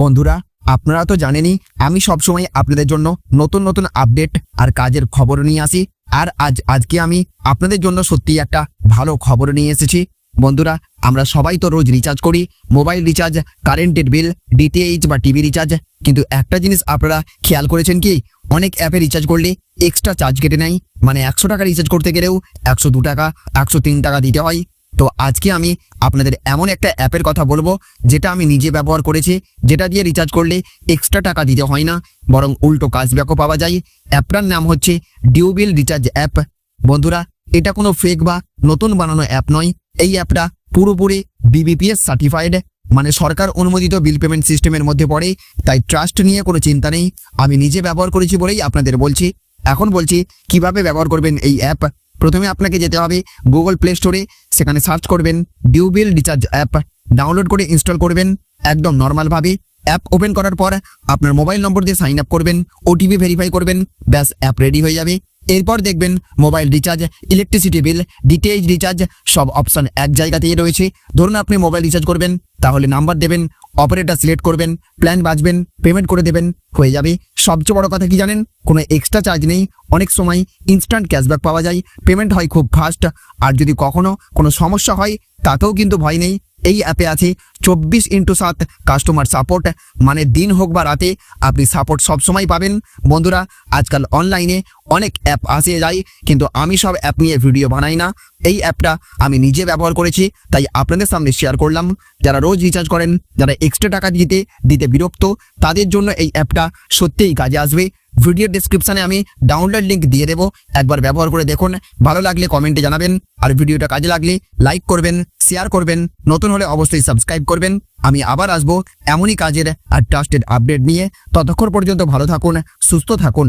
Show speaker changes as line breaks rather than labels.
বন্ধুরা, আপনারা তো জানেনই, আমি সবসময় আপনাদের জন্য নতুন নতুন আপডেট আর কাজের খবর নিয়ে আসি। আর আজ, আজকে আমি আপনাদের জন্য সত্যি একটা ভালো খবর নিয়ে এসেছি। বন্ধুরা, আমরা সবাই তো রোজ রিচার্জ করি মোবাইল রিচার্জ কারেন্টের বিল ডিটিএইচ বা টিভি রিচার্জ কিন্তু একটা জিনিস আপনারা খেয়াল করেছেন কি, অনেক অ্যাপে রিচার্জ করলে এক্সট্রা চার্জ কেটে নেয়। মানে একশো টাকা রিচার্জ করতে গেলেও একশো দু টাকা, একশো তিন টাকা দিতে হয়। তো আজকে আমি আপনাদের এমন একটা অ্যাপের কথা বলব, যেটা আমি নিজে ব্যবহার করেছি, যেটা দিয়ে রিচার্জ করলে এক্সট্রা টাকা দিতে হয় না, বরং উল্টো ক্যাশব্যাকও পাওয়া যায়। অ্যাপটার নাম হচ্ছে ডিউবিল রিচার্জ অ্যাপ বন্ধুরা, এটা কোনো ফেক বা নতুন বানানো অ্যাপ নয়, এই অ্যাপটা পুরোপুরি বিবিপিএস সার্টিফাইড মানে সরকার অনুমোদিত বিল পেমেন্ট সিস্টেমের মধ্যে পড়ে, তাই ট্রাস্ট নিয়ে কোনো চিন্তা নেই। আমি নিজে ব্যবহার করেছি বলেই আপনাদের বলছি। এখন বলছি, কীভাবে ব্যবহার করবেন এই অ্যাপ? প্রথমে আপনাকে যেতে হবে গুগল প্লে স্টোরে সেখানে সার্চ করবেন ডিউবিল রিচার্জ অ্যাপ ডাউনলোড করে ইনস্টল করবেন, একদম নর্মালভাবে অ্যাপ ওপেন করার পর আপনার মোবাইল নম্বর দিয়ে সাইন আপ করবেন ওটিপি ভেরিফাই করবেন, ব্যাস অ্যাপ রেডি হয়ে যাবে। এরপর দেখবেন mobile recharge electricity bill DTH recharge সব অপশান এক জায়গাতেই রয়েছে। ধরুন আপনি মোবাইল রিচার্জ করবেন, তাহলে নাম্বার দেবেন অপারেটর সিলেক্ট করবেন প্ল্যান বাঁচবেন পেমেন্ট করে দেবেন, হয়ে যাবে। সবচেয়ে বড় কথা কি জানেন? কোনো এক্সট্রা চার্জ নেই। অনেক সময় ইনস্ট্যান্ট ক্যাশব্যাক পাওয়া যায়। পেমেন্ট হয় খুব ফাস্ট আর যদি কখনো কোনো সমস্যা হয়, তাতেও কিন্তু ভয় নেই। এই অ্যাপে আছে। চব্বিশ ইন্টু সাত কাস্টমার সাপোর্ট মানে দিন হোক বা রাতে, আপনি সাপোর্ট সবসময় পাবেন। বন্ধুরা, আজকাল অনলাইনে অনেক অ্যাপ আসে যায় কিন্তু আমি সব অ্যাপ নিয়ে ভিডিও বানাই না। এই অ্যাপটা আমি নিজে ব্যবহার করেছি, তাই আপনাদের সামনে শেয়ার করলাম। যারা রোজ রিচার্জ করেন, যারা এক্সট্রা টাকা দিতে দিতে বিরক্ত, তাদের জন্য এই অ্যাপটা সত্যিই কাজে আসবে। ভিডিও ডিসক্রিপশানে আমি ডাউনলোড লিঙ্ক দিয়ে দেবো। একবার ব্যবহার করে দেখুন। ভালো লাগলে কমেন্টে জানাবেন। আর ভিডিওটা কাজে লাগলে লাইক করবেন শেয়ার করবেন। নতুন হলে অবশ্যই সাবস্ক্রাইব করবেন। আমি আবার আসব এমনই কাজের আর ট্রাস্টেড আপডেট নিয়ে। ততক্ষণ পর্যন্ত ভালো থাকুন, সুস্থ থাকুন।